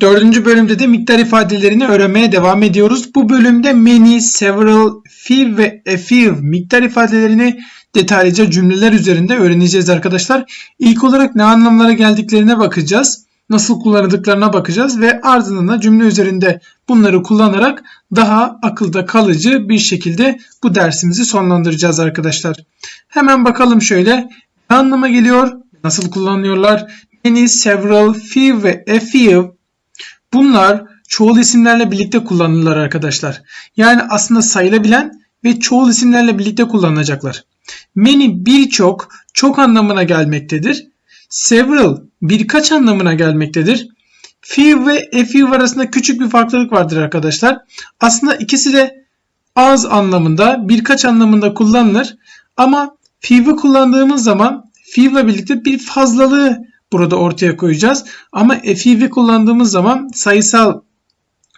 Dördüncü bölümde de miktar ifadelerini öğrenmeye devam ediyoruz. Bu bölümde many, several, few ve a few miktar ifadelerini detaylıca cümleler üzerinde öğreneceğiz arkadaşlar. İlk olarak ne anlamlara geldiklerine bakacağız. Nasıl kullanıldıklarına bakacağız ve ardından da cümle üzerinde bunları kullanarak daha akılda kalıcı bir şekilde bu dersimizi sonlandıracağız arkadaşlar. Hemen bakalım şöyle. Ne anlama geliyor? Nasıl kullanıyorlar? Many, several, few ve a few Bunlar çoğul isimlerle birlikte kullanılırlar arkadaşlar. Yani aslında sayılabilen ve çoğul isimlerle birlikte kullanılacaklar. Many birçok, çok anlamına gelmektedir. Several birkaç anlamına gelmektedir. Few ve a few arasında küçük bir farklılık vardır arkadaşlar. Aslında ikisi de az anlamında, birkaç anlamında kullanılır. Ama few'ı kullandığımız zaman few'la birlikte bir fazlalığı burada ortaya koyacağız. Ama f'yi kullandığımız zaman sayısal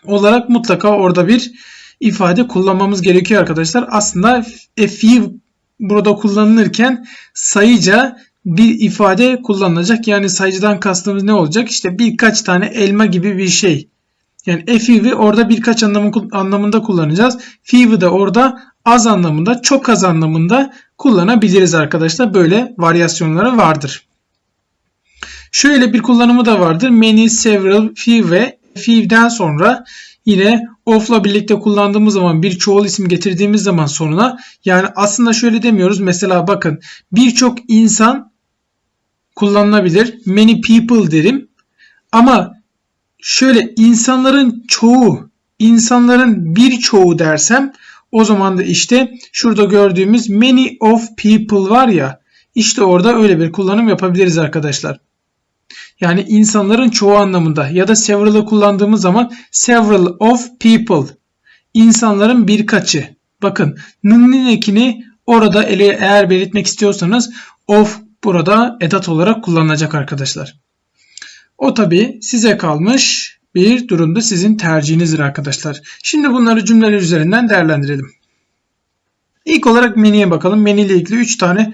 olarak mutlaka orada bir ifade kullanmamız gerekiyor arkadaşlar. Aslında f'i burada kullanılırken sayıca bir ifade kullanılacak. Yani sayıcıdan kastımız ne olacak? İşte birkaç tane elma gibi bir şey. Yani f'i orada birkaç anlamı, anlamında kullanacağız. Fi'yi de orada az anlamında, çok az anlamında kullanabiliriz arkadaşlar. Böyle varyasyonları vardır. Şöyle bir kullanımı da vardır. Many, several, few ve few'den sonra yine of'la birlikte kullandığımız zaman bir çoğul isim getirdiğimiz zaman sonuna yani aslında şöyle demiyoruz. Mesela bakın birçok insan kullanılabilir. Many people derim. Ama şöyle insanların çoğu, insanların birçoğu dersem o zaman da işte şurada gördüğümüz many of people var ya işte orada öyle bir kullanım yapabiliriz arkadaşlar. Yani insanların çoğu anlamında ya da several'ı kullandığımız zaman several of people. İnsanların birkaçı. Bakın n'nin ekini orada ele eğer belirtmek istiyorsanız of burada edat olarak kullanılacak arkadaşlar. O tabi size kalmış bir durumda sizin tercihinizdir arkadaşlar. Şimdi bunları cümleler üzerinden değerlendirelim. İlk olarak menüye bakalım. Menü ile ilgili 3 tane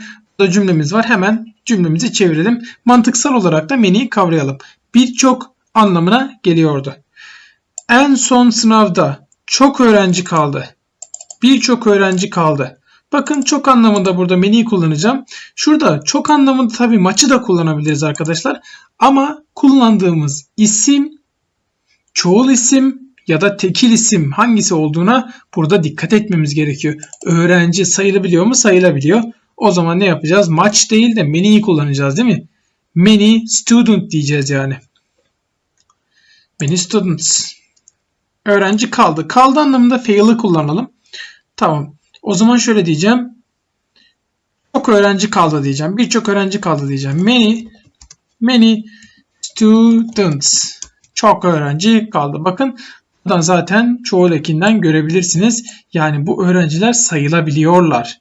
cümlemiz var. Hemen cümlemizi çevirelim. Mantıksal olarak da menüyü kavrayalım. Birçok anlamına geliyordu. En son sınavda çok öğrenci kaldı. Birçok öğrenci kaldı. Bakın çok anlamında burada menüyü kullanacağım. Şurada çok anlamında tabii maçı da kullanabiliriz arkadaşlar. Ama kullandığımız isim çoğul isim ya da tekil isim hangisi olduğuna burada dikkat etmemiz gerekiyor. Öğrenci sayılabiliyor mu? Sayılabiliyor. O zaman ne yapacağız? Maç değil de many'yi kullanacağız değil mi? Many student diyeceğiz yani. Many students. Öğrenci kaldı. Kaldı anlamında fail'ı kullanalım. Tamam. O zaman şöyle diyeceğim. Çok öğrenci kaldı diyeceğim. Birçok öğrenci kaldı diyeceğim. Many many students. Çok öğrenci kaldı. Bakın buradan zaten çoğul ekinden görebilirsiniz. Yani bu öğrenciler sayılabiliyorlar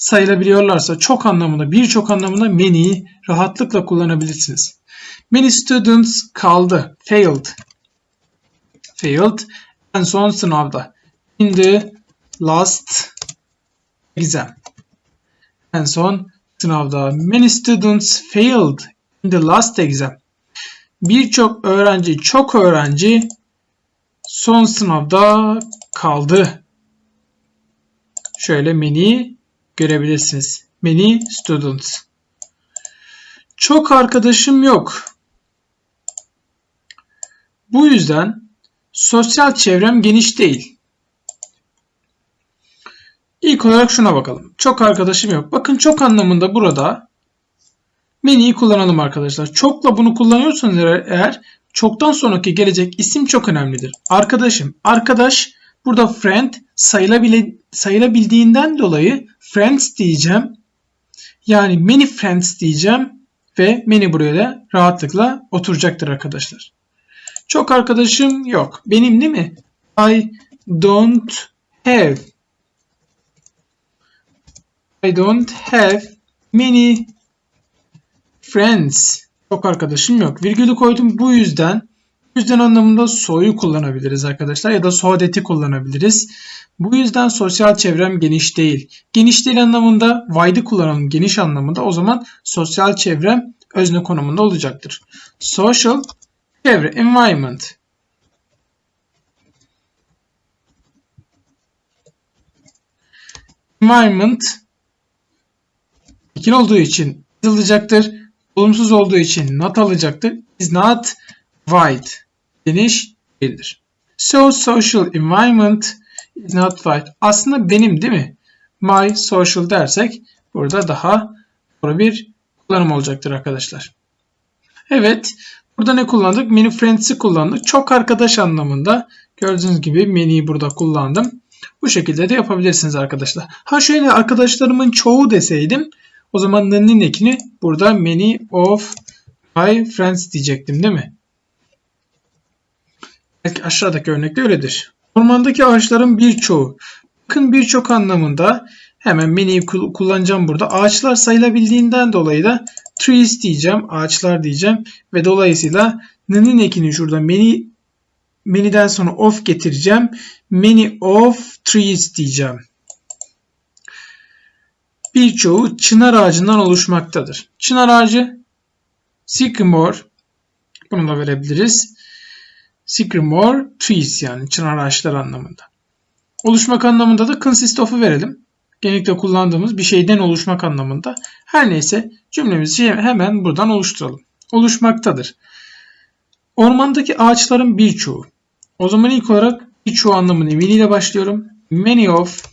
sayılabiliyorlarsa çok anlamında birçok anlamında many'yi rahatlıkla kullanabilirsiniz. Many students kaldı. Failed. Failed. En son sınavda. In the last exam. En son sınavda. Many students failed in the last exam. Birçok öğrenci, çok öğrenci son sınavda kaldı. Şöyle many görebilirsiniz. Many students. Çok arkadaşım yok. Bu yüzden sosyal çevrem geniş değil. İlk olarak şuna bakalım. Çok arkadaşım yok. Bakın çok anlamında burada many'yi kullanalım arkadaşlar. Çokla bunu kullanıyorsanız eğer çoktan sonraki gelecek isim çok önemlidir. Arkadaşım. Arkadaş burada friend sayılabile, sayılabildiğinden dolayı friends diyeceğim. Yani many friends diyeceğim ve many buraya da rahatlıkla oturacaktır arkadaşlar. Çok arkadaşım yok. Benim değil mi? I don't have I don't have many friends. Çok arkadaşım yok. Virgülü koydum bu yüzden bu yüzden anlamında so'yu kullanabiliriz arkadaşlar ya da so'deti kullanabiliriz. Bu yüzden sosyal çevrem geniş değil. Geniş değil anlamında wide'ı kullanalım geniş anlamında. O zaman sosyal çevrem özne konumunda olacaktır. Social Çevre, environment. Environment tekin olduğu için yazılacaktır. Olumsuz olduğu için not alacaktır. Is not wide. Geniş değildir. So social environment is not wide. Aslında benim değil mi? My social dersek burada daha doğru bir kullanım olacaktır arkadaşlar. Evet. Burada ne kullandık? Many friends'i kullandık. Çok arkadaş anlamında. Gördüğünüz gibi many'yi burada kullandım. Bu şekilde de yapabilirsiniz arkadaşlar. Ha şöyle arkadaşlarımın çoğu deseydim o zaman the'nin ekini burada many of my friends diyecektim değil mi? Belki aşağıdaki örnekte öyledir. Ormandaki ağaçların birçoğu. Bakın birçok anlamında hemen many'yi kullanacağım burada. Ağaçlar sayılabildiğinden dolayı da trees diyeceğim. Ağaçlar diyeceğim. Ve dolayısıyla n'nin ekini şurada many many'den sonra of getireceğim. Many of trees diyeceğim. Birçoğu çınar ağacından oluşmaktadır. Çınar ağacı sycamore bunu da verebiliriz. Sycamore trees yani çınar ağaçlar anlamında. Oluşmak anlamında da consist of'u verelim. Genellikle kullandığımız bir şeyden oluşmak anlamında. Her neyse cümlemizi hemen buradan oluşturalım. Oluşmaktadır. Ormandaki ağaçların birçoğu. O zaman ilk olarak birçoğu anlamını many ile başlıyorum. Many of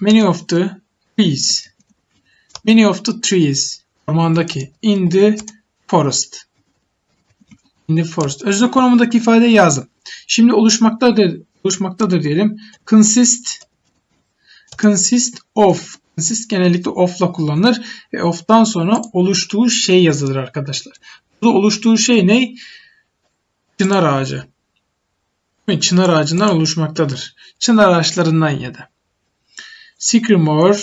many of the trees. Many of the trees. Ormandaki. In the forest. In the forest. Özne konumundaki ifadeyi yazdım. Şimdi oluşmaktadır, oluşmaktadır diyelim. Consist consist of. Consist genellikle of'la kullanılır ve of'tan sonra oluştuğu şey yazılır arkadaşlar. Burada oluştuğu şey ne? Çınar ağacı. Çınar ağacından oluşmaktadır. Çınar ağaçlarından ya da. Sycamore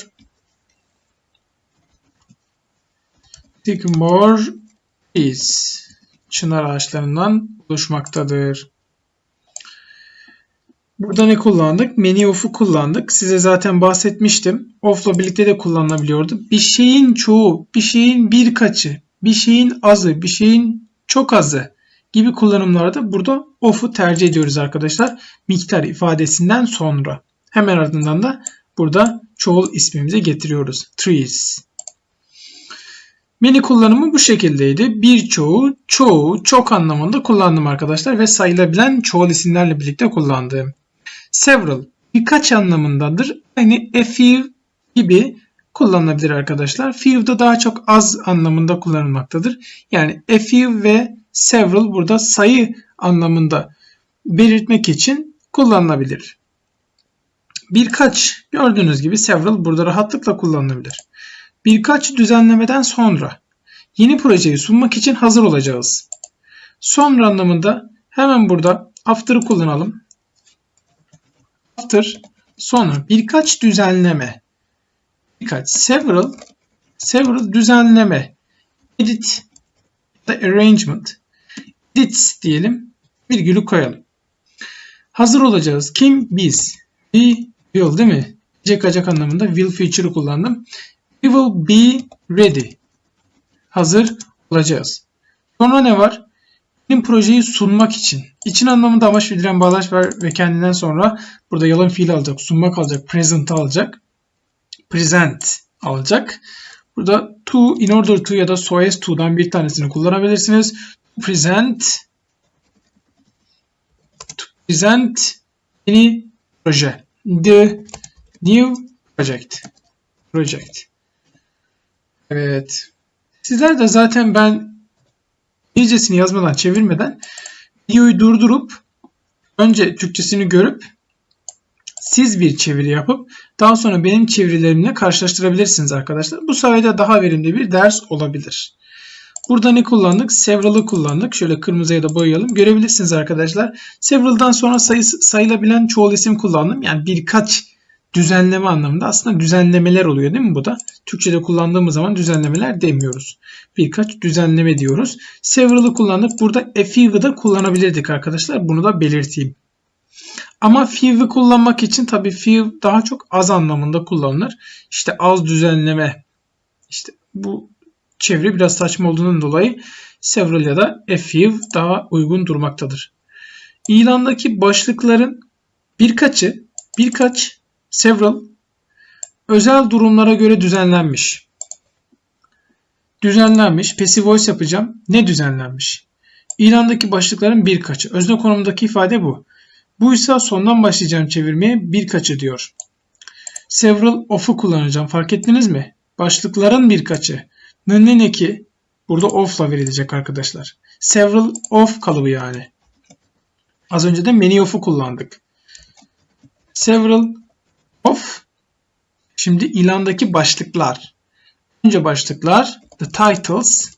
Sycamore is çınar ağaçlarından oluşmaktadır. Burada ne kullandık? Many of'u kullandık. Size zaten bahsetmiştim. Of'la birlikte de kullanılabiliyordu. Bir şeyin çoğu, bir şeyin birkaçı, bir şeyin azı, bir şeyin çok azı gibi kullanımlarda burada of'u tercih ediyoruz arkadaşlar. Miktar ifadesinden sonra. Hemen ardından da burada çoğul ismimizi getiriyoruz. Trees. Many kullanımı bu şekildeydi. Birçoğu, çoğu, çok anlamında kullandım arkadaşlar ve sayılabilen çoğul isimlerle birlikte kullandığım. Several birkaç anlamındadır. Yani a few gibi kullanılabilir arkadaşlar. Few da daha çok az anlamında kullanılmaktadır. Yani a few ve several burada sayı anlamında belirtmek için kullanılabilir. Birkaç gördüğünüz gibi several burada rahatlıkla kullanılabilir. Birkaç düzenlemeden sonra yeni projeyi sunmak için hazır olacağız. Sonra anlamında hemen burada after'ı kullanalım. After sonra birkaç düzenleme birkaç several several düzenleme edit da arrangement edits diyelim virgülü koyalım. Hazır olacağız. Kim? Biz. We will değil mi? Gelecek acak anlamında will feature'ı kullandım. We will be ready. Hazır olacağız. Sonra ne var? Benim projeyi sunmak için. İçin anlamında amaç bildiren bağlaç var ve kendinden sonra burada yalan fiil alacak, sunmak alacak, present alacak. Present alacak. Burada to, in order to ya da so as to'dan bir tanesini kullanabilirsiniz. To present to present yeni proje. The new project. Project. Evet. Sizler de zaten ben İngilizcesini yazmadan, çevirmeden videoyu durdurup önce Türkçesini görüp siz bir çeviri yapıp daha sonra benim çevirilerimle karşılaştırabilirsiniz arkadaşlar. Bu sayede daha verimli bir ders olabilir. Burada ne kullandık? Several'ı kullandık. Şöyle kırmızıya da boyayalım. Görebilirsiniz arkadaşlar. Several'dan sonra sayısı, sayılabilen çoğul isim kullandım. Yani birkaç düzenleme anlamında aslında düzenlemeler oluyor değil mi bu da? Türkçe'de kullandığımız zaman düzenlemeler demiyoruz. Birkaç düzenleme diyoruz. Several'ı kullandık. Burada a few'ı da kullanabilirdik arkadaşlar. Bunu da belirteyim. Ama few'ı kullanmak için tabii few daha çok az anlamında kullanılır. İşte az düzenleme. İşte bu çeviri biraz saçma olduğundan dolayı several ya da a few daha uygun durmaktadır. İlandaki başlıkların birkaçı, birkaç, several özel durumlara göre düzenlenmiş. Düzenlenmiş. Passive voice yapacağım. Ne düzenlenmiş? İlandaki başlıkların birkaçı. Özne konumundaki ifade bu. Bu ise sondan başlayacağım çevirmeye birkaçı diyor. Several of'u kullanacağım. Fark ettiniz mi? Başlıkların birkaçı. N'nin eki burada of'la verilecek arkadaşlar. Several of kalıbı yani. Az önce de many of'u kullandık. Several Şimdi ilandaki başlıklar. Önce başlıklar the titles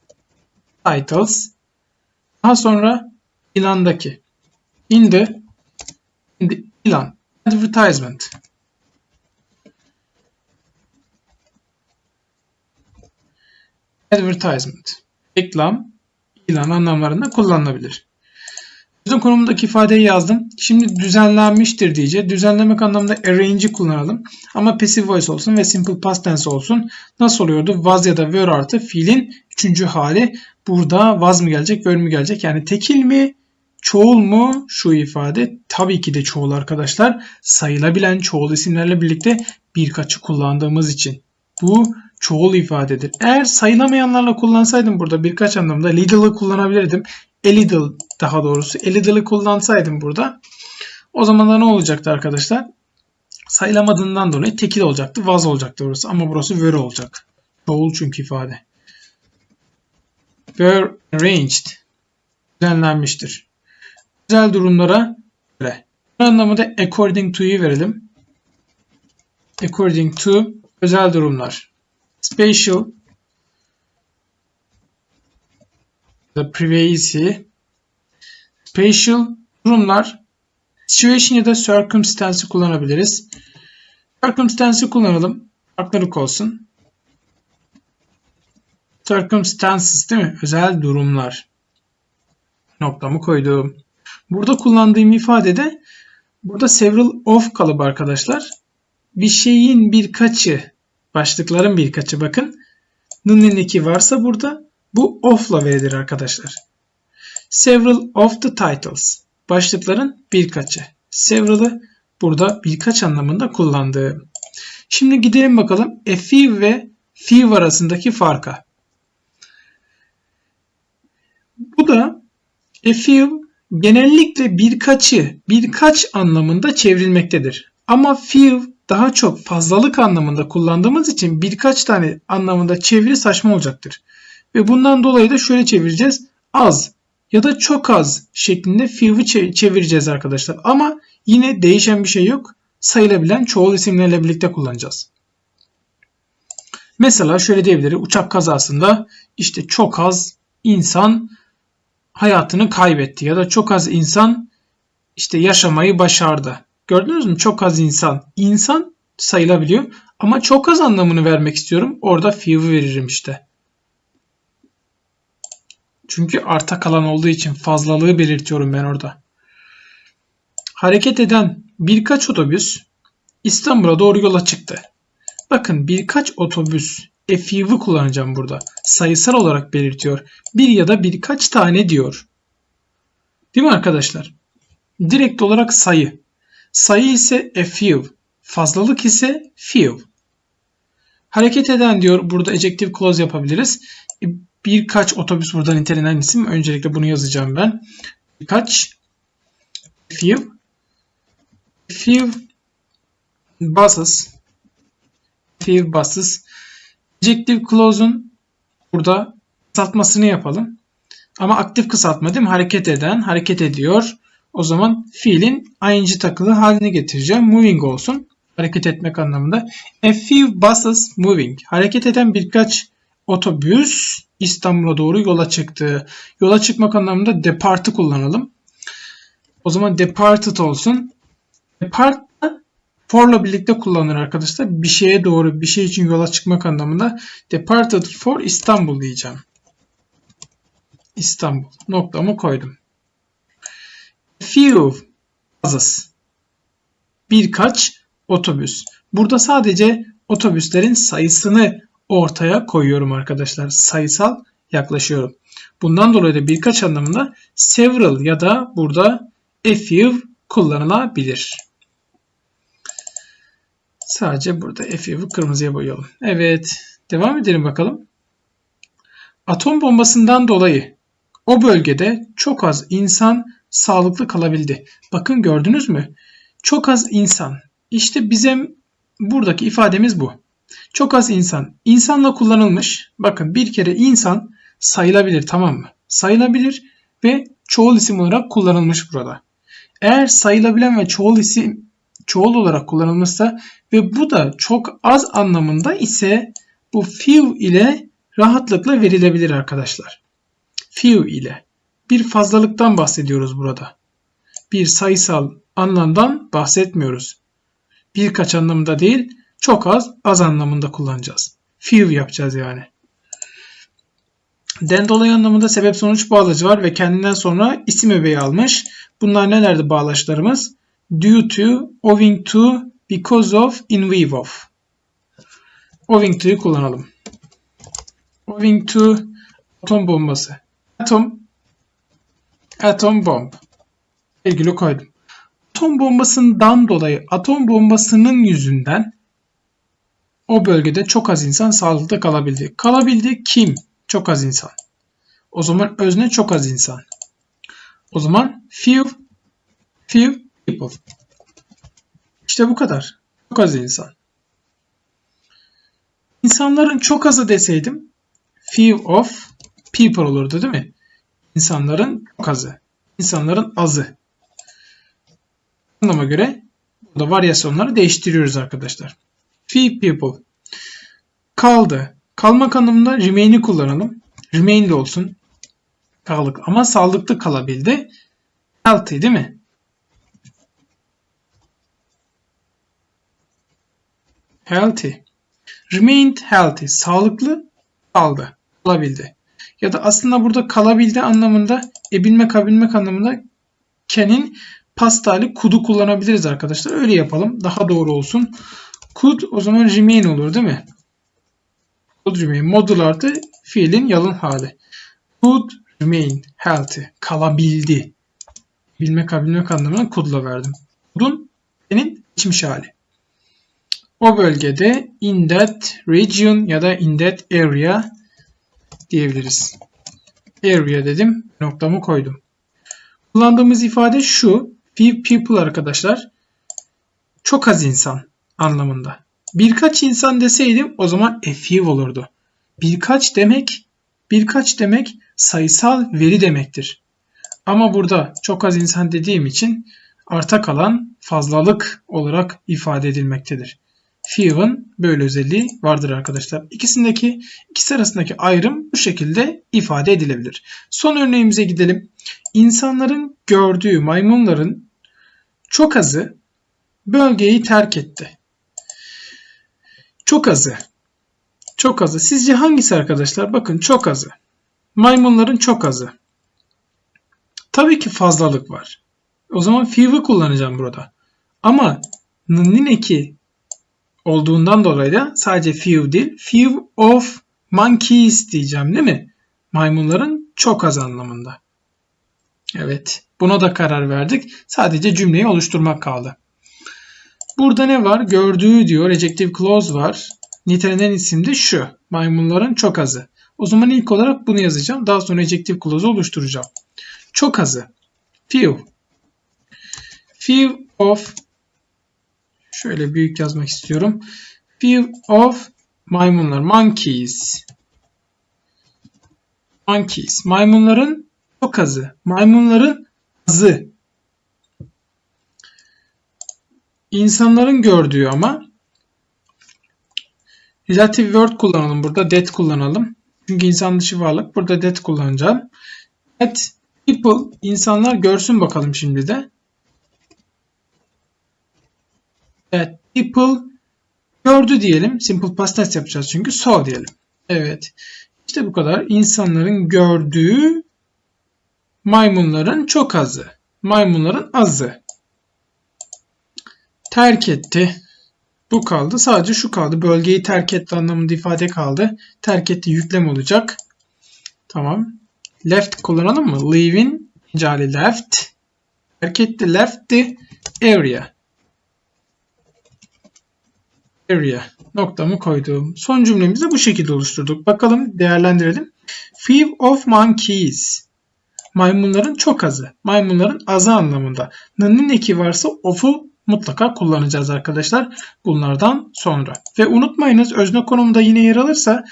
titles. Daha sonra ilandaki. İn the in the ilan. Advertisement. Advertisement. Reklam ilan anlamlarında kullanılabilir. Sözün konumundaki ifadeyi yazdım. Şimdi düzenlenmiştir diyeceğiz. Düzenlemek anlamında arrange'i kullanalım. Ama passive voice olsun ve simple past tense olsun. Nasıl oluyordu? Was ya da were artı fiilin üçüncü hali. Burada was mı gelecek, were mü gelecek? Yani tekil mi, çoğul mu? Şu ifade tabii ki de çoğul arkadaşlar. Sayılabilen çoğul isimlerle birlikte birkaçı kullandığımız için. Bu çoğul ifadedir. Eğer sayılamayanlarla kullansaydım burada birkaç anlamda little'ı kullanabilirdim a little daha doğrusu a little'ı kullansaydım burada o zaman da ne olacaktı arkadaşlar? Sayılamadığından dolayı tekil olacaktı. Was olacaktı burası. Ama burası were olacak. Çoğul çünkü ifade. Were arranged. Düzenlenmiştir. Özel durumlara göre. Bu anlamında according to'yu verelim. According to özel durumlar. Special the privacy spatial durumlar situation ya da circumstance'ı kullanabiliriz. Circumstance'ı kullanalım. Farklılık olsun. Circumstances değil mi? Özel durumlar. Noktamı koydum. Burada kullandığım ifadede burada several of kalıbı arkadaşlar. Bir şeyin birkaçı, başlıkların birkaçı bakın. N'ın varsa burada bu of'la verilir arkadaşlar. Several of the titles. Başlıkların birkaçı. Several'ı burada birkaç anlamında kullandığım. Şimdi gidelim bakalım a few ve few arasındaki farka. Bu da a few genellikle birkaçı, birkaç anlamında çevrilmektedir. Ama few daha çok fazlalık anlamında kullandığımız için birkaç tane anlamında çeviri saçma olacaktır. Ve bundan dolayı da şöyle çevireceğiz. Az ya da çok az şeklinde few'u çevireceğiz arkadaşlar. Ama yine değişen bir şey yok. Sayılabilen çoğul isimlerle birlikte kullanacağız. Mesela şöyle diyebiliriz. Uçak kazasında işte çok az insan hayatını kaybetti ya da çok az insan işte yaşamayı başardı. Gördünüz mü? Çok az insan. İnsan sayılabiliyor ama çok az anlamını vermek istiyorum. Orada few'u veririm işte. Çünkü arta kalan olduğu için fazlalığı belirtiyorum ben orada. Hareket eden birkaç otobüs İstanbul'a doğru yola çıktı. Bakın birkaç otobüs few'u kullanacağım burada. Sayısal olarak belirtiyor. Bir ya da birkaç tane diyor. Değil mi arkadaşlar? Direkt olarak sayı. Sayı ise a few. Fazlalık ise few. Hareket eden diyor. Burada adjective clause yapabiliriz. Birkaç otobüs burada nitelenen isim. Öncelikle bunu yazacağım ben. Birkaç few few buses few buses adjective clause'un burada kısaltmasını yapalım. Ama aktif kısaltma değil mi? Hareket eden, hareket ediyor. O zaman fiilin ing takılı haline getireceğim. Moving olsun. Hareket etmek anlamında. A few buses moving. Hareket eden birkaç otobüs İstanbul'a doğru yola çıktı. Yola çıkmak anlamında depart'ı kullanalım. O zaman departed olsun. Depart for'la birlikte kullanılır arkadaşlar. Bir şeye doğru bir şey için yola çıkmak anlamında departed for İstanbul diyeceğim. İstanbul. Noktamı koydum. Few buses. Birkaç otobüs. Burada sadece otobüslerin sayısını ortaya koyuyorum arkadaşlar. Sayısal yaklaşıyorum. Bundan dolayı da birkaç anlamında several ya da burada a few kullanılabilir. Sadece burada a few'u kırmızıya boyayalım. Evet. Devam edelim bakalım. Atom bombasından dolayı o bölgede çok az insan sağlıklı kalabildi. Bakın gördünüz mü? Çok az insan. İşte bizim buradaki ifademiz bu. Çok az insan. İnsanla kullanılmış. Bakın bir kere insan sayılabilir tamam mı? Sayılabilir ve çoğul isim olarak kullanılmış burada. Eğer sayılabilen ve çoğul isim çoğul olarak kullanılmışsa ve bu da çok az anlamında ise bu few ile rahatlıkla verilebilir arkadaşlar. Few ile. Bir fazlalıktan bahsediyoruz burada. Bir sayısal anlamdan bahsetmiyoruz. Birkaç anlamında değil, çok az, az anlamında kullanacağız. Few yapacağız yani. Den dolayı anlamında sebep sonuç bağlacı var ve kendinden sonra isim öbeği almış. Bunlar nelerdi bağlaçlarımız? Due to, owing to, because of, in view of. Owing to'yu kullanalım. Owing to atom bombası. Atom atom bomb. Virgülü koydum. Atom bombasından dolayı atom bombasının yüzünden o bölgede çok az insan sağlıklı kalabildi. Kalabildi kim? Çok az insan. O zaman özne çok az insan. O zaman few few people. İşte bu kadar. Çok az insan. İnsanların çok azı deseydim few of people olurdu değil mi? İnsanların çok azı. İnsanların azı. Anlama göre burada varyasyonları değiştiriyoruz arkadaşlar. Few people. Kaldı. Kalmak anlamında remain'i kullanalım. Remain de olsun. Kaldık ama sağlıklı kalabildi. Healthy değil mi? Healthy. Remained healthy. Sağlıklı kaldı. Kalabildi. Ya da aslında burada kalabildi anlamında ebilmek kabilmek anlamında can'in pastali could'u kullanabiliriz arkadaşlar. Öyle yapalım. Daha doğru olsun. Could o zaman remain olur değil mi? Could remain. Modul artı fiilin yalın hali. Could remain healthy. Kalabildi. Bilmek kabilmek anlamına could'la verdim. Could'un senin geçmiş hali. O bölgede in that region ya da in that area diyebiliriz. Area dedim. Noktamı koydum. Kullandığımız ifade şu. Few people arkadaşlar. Çok az insan anlamında. Birkaç insan deseydim o zaman few olurdu. Birkaç demek birkaç demek sayısal veri demektir. Ama burada çok az insan dediğim için arta kalan fazlalık olarak ifade edilmektedir. Few'ın böyle özelliği vardır arkadaşlar. İkisindeki ikisi arasındaki ayrım bu şekilde ifade edilebilir. Son örneğimize gidelim. İnsanların gördüğü maymunların çok azı bölgeyi terk etti. Çok azı. Çok azı. Sizce hangisi arkadaşlar? Bakın çok azı. Maymunların çok azı. Tabii ki fazlalık var. O zaman few'ı kullanacağım burada. Ama nineki olduğundan dolayı da sadece few değil, few of monkeys diyeceğim değil mi? Maymunların çok az anlamında. Evet, buna da karar verdik. Sadece cümleyi oluşturmak kaldı. Burada ne var? Gördüğü diyor. Adjective clause var. Nitelenen isim de şu. Maymunların çok azı. O zaman ilk olarak bunu yazacağım. Daha sonra adjective clause oluşturacağım. Çok azı. Few. Few of Şöyle büyük yazmak istiyorum. Few of maymunlar. Monkeys. Monkeys. Maymunların çok azı. Maymunların azı. İnsanların gördüğü ama relative word kullanalım. Burada that kullanalım. Çünkü insan dışı varlık. Burada that kullanacağım. That people insanlar görsün bakalım şimdi de. Evet. People gördü diyelim. Simple past tense yapacağız çünkü saw diyelim. Evet. İşte bu kadar. İnsanların gördüğü maymunların çok azı. Maymunların azı. Terk etti. Bu kaldı. Sadece şu kaldı. Bölgeyi terk etti anlamında ifade kaldı. Terk etti yüklem olacak. Tamam. Left kullanalım mı? Leaving cali left. Hareketli left'ti. Area. Area. Noktamı koydum. Son cümlemizi bu şekilde oluşturduk. Bakalım değerlendirelim. Few of monkeys. Maymunların çok azı. Maymunların azı anlamında. N'nin eki varsa of'u mutlaka kullanacağız arkadaşlar. Bunlardan sonra. Ve unutmayınız özne konumunda yine yer alırsa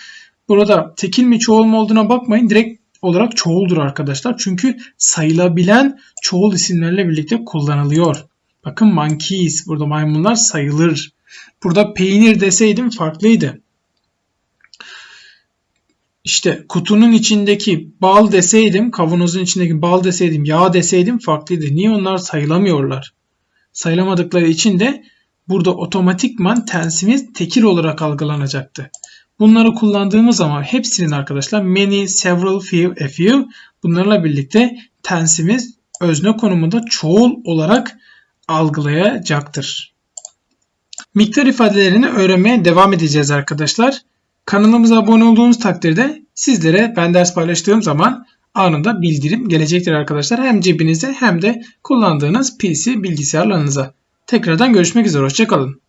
burada tekil mi çoğul mu olduğuna bakmayın. Direkt olarak çoğuldur arkadaşlar. Çünkü sayılabilen çoğul isimlerle birlikte kullanılıyor. Bakın monkeys burada maymunlar sayılır. Burada peynir deseydim farklıydı. İşte kutunun içindeki bal deseydim, kavanozun içindeki bal deseydim, yağ deseydim farklıydı. Niye onlar sayılamıyorlar? Sayılamadıkları için de burada otomatikman tensimiz tekil olarak algılanacaktı. Bunları kullandığımız zaman hepsinin arkadaşlar many, several, few, a few bunlarla birlikte tensimiz özne konumunda çoğul olarak algılayacaktır. Miktar ifadelerini öğrenmeye devam edeceğiz arkadaşlar. Kanalımıza abone olduğunuz takdirde sizlere ben ders paylaştığım zaman anında bildirim gelecektir arkadaşlar. Hem cebinize hem de kullandığınız PC bilgisayarlarınıza. Tekrardan görüşmek üzere. Hoşçakalın.